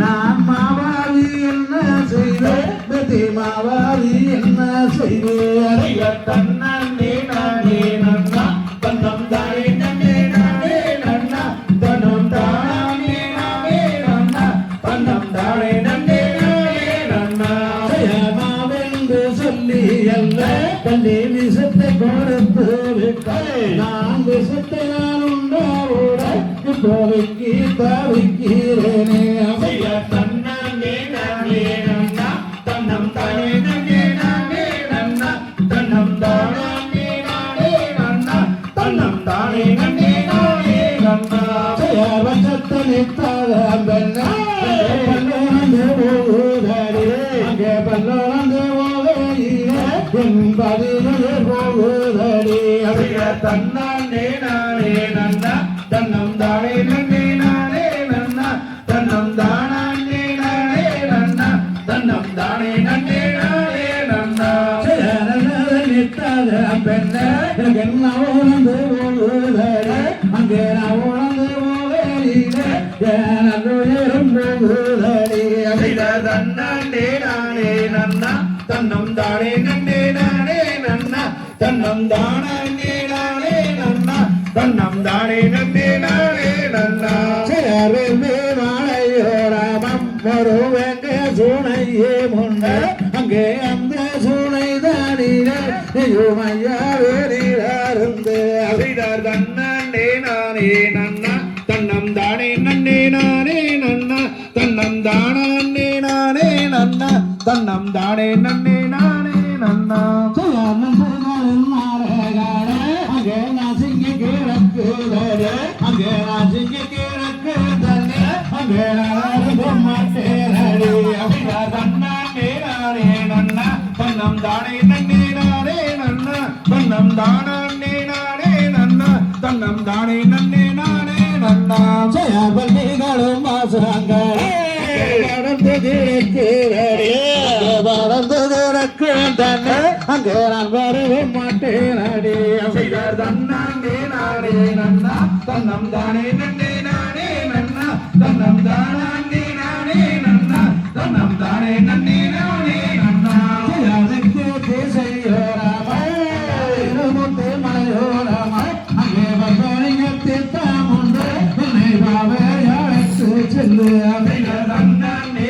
நான் மாவாரி என்ன நன்னா மாவாரி தண்ணி விஷத்தை கொடுத்து விட்டாய் நான் விஷத்தை நான் உண்டாவோட இப்போ வைக்கி தவிக்கிறேனே செய்ய தன்னே நானே நன்னா தன்னம் தானே நன்னே நானே நன்னா தன்னம் தானே நானே நன்னா தன்னம் தானே நன்னே நானே நன்னா செய்ய தன்னானே நானே நன்னா. தன்னம் தானே நன்னே நானே நன்னா. தன்னம் தானே நானே நன்னா. தன்னம் தானே நன்னே நானே நன்னா. அங்கே நான் செய்த தன்னானே நானே நன்னா. தன்னம் தானே நன்னே நானே நன்னா. தன்னம் தானே தன்னம் தானே நன்னே நானே நன்னா வருவங்க சூனையே முன்ன அங்கே அந்த சூனை தானிலே ஐயா வேறிருந்து செய்தார் தன்னே நானே நன்னா. தன்னம் தானே நன்னே நானே நன்னா. தன்னம் தானே நானே நன்னா. தன்னம் தானே நன்னே நானே நன்னா. அங்கே கிழக்கு தண்ணி அங்கே நான் மாட்டேனடி செய்தார் தன்னே நன்னா தன்னம் தானே நன்னே நன்னா தன்னம் தானே நானே நன்னா தன்னம் தானே நன்னே நானே நன்னா பள்ளிகளும் வாசகங்கள் வளர்ந்து இருக்கிறே தண்ணி அங்கே நான் வரவே மாட்டேன் அடி செய்தார் தன்னானே நானே நன்னா தன்னம் தானே நன்னே நானே நன்னா தன்னம் தானே நானே நன்னா தன்னம் தானே நன்னே நானே நன்னா. அதுக்கு திசையோராம இருமுத்து மலையோராம அங்கே வந்தோனிங்க தீர்த்தாமுண்டு என்னை பாவே செல்லு. செய்தார் தன்னானே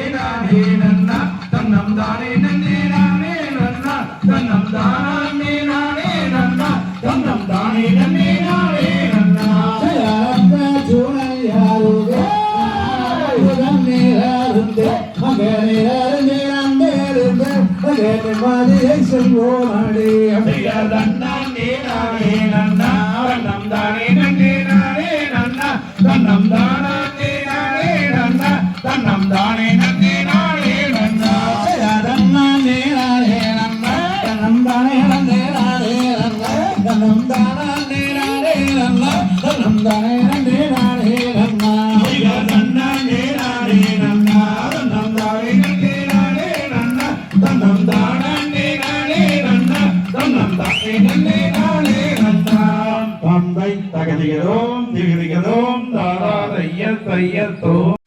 செல்வோம் செய்தார் தன்னானே நானே நன்னா தன்னம் தானே நன்னே நானே நன்னா. தன்னம் தானே நானே நன்னா. தன்னம் தானே நன்னே நானே நன்னா பம்பை தகதிகதோம் திகதிகதோம் தையத்தோம்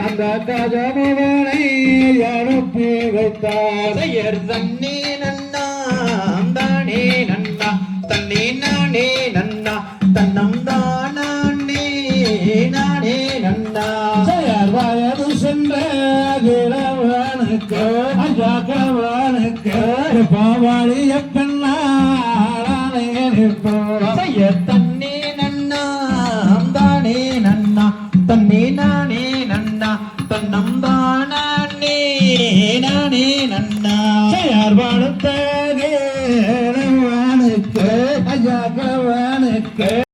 அந்த கஜமுகனை அனுப்பி வைத்தார். தன்னே நன்னா தானே நன்னா தன்னே நானே நன்னா தன்னம் தானே நானே நன்னா வயது சென்ற கிழவனுக்கு அஜாக்கவனுக்கு பாவாளிய செய்யர் தன்னே நன்னா தானே நன்னா தன்னே நானே